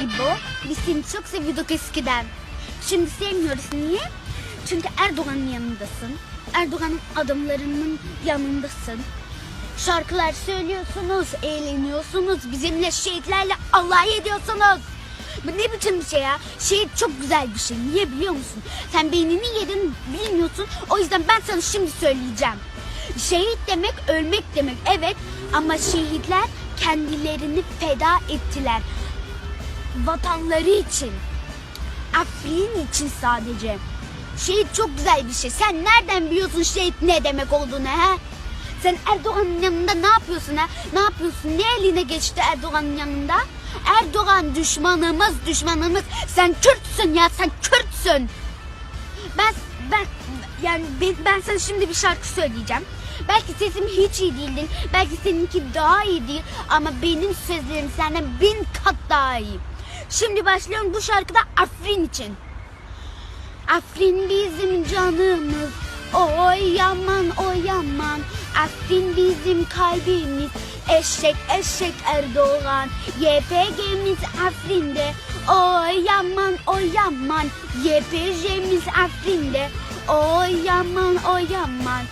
İbo, biz seni çok seviyorduk eskiden. Şimdi sevmiyoruz. Niye? Çünkü Erdoğan'ın yanındasın. Erdoğan'ın adamlarının yanındasın. Şarkılar söylüyorsunuz, eğleniyorsunuz, bizimle şehitlerle alay ediyorsunuz. Bu ne biçim bir şey ya? Şehit çok güzel bir şey. Niye biliyor musun? Sen beynini yedin bilmiyorsun. O yüzden ben sana şimdi söyleyeceğim. Şehit demek ölmek demek. Evet ama şehitler kendilerini feda ettiler. Vatanları için. Afrin için sadece. Şehit çok güzel bir şey. Sen nereden biliyorsun şehit ne demek olduğunu ha? Sen Erdoğan'ın yanında ne yapıyorsun ha? Ne yapıyorsun? Ne eline geçti Erdoğan'ın yanında? Erdoğan düşmanımız, düşmanımız. Sen Kürtsün ya, sen Kürtsün. Ben ben yani ben, ben sana şimdi bir şarkı söyleyeceğim. Belki sesim hiç iyi değildir. Belki seninki daha iyi değil. Ama benim sözlerim senden bin kat daha iyi. Şimdi başlıyorum bu şarkıda Afrin için. Afrin bizim canımız. Oy yaman oy yaman. Afrin bizim kalbimiz. Eşek eşek Erdoğan. YPG'miz Afrin'de. Oy yaman oy yaman. YPG'miz Afrin'de. Oy yaman oy yaman.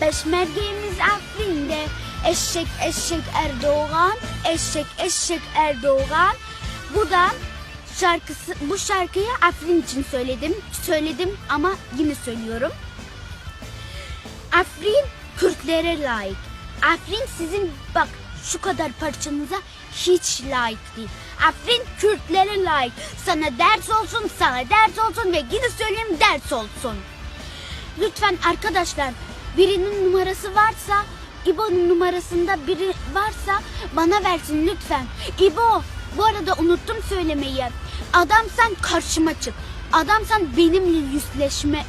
Peşmergemiz Afrin'de. Eşek eşek Erdoğan. Eşek eşek Erdoğan. Bu da şarkısı bu şarkıyı Afrin için söyledim. Söyledim ama yine söylüyorum. Afrin Kürtlere layık. Afrin sizin bak şu kadar parçanıza hiç layık değil. Afrin Kürtlere layık. Sana ders olsun, sana ders olsun ve yine söyleyeyim ders olsun. Lütfen arkadaşlar birinin numarası varsa İbo'nun numarasında biri varsa bana versin lütfen. İbo bu arada unuttum söylemeyi. Adamsan karşıma çık. Adamsan benimle yüzleşme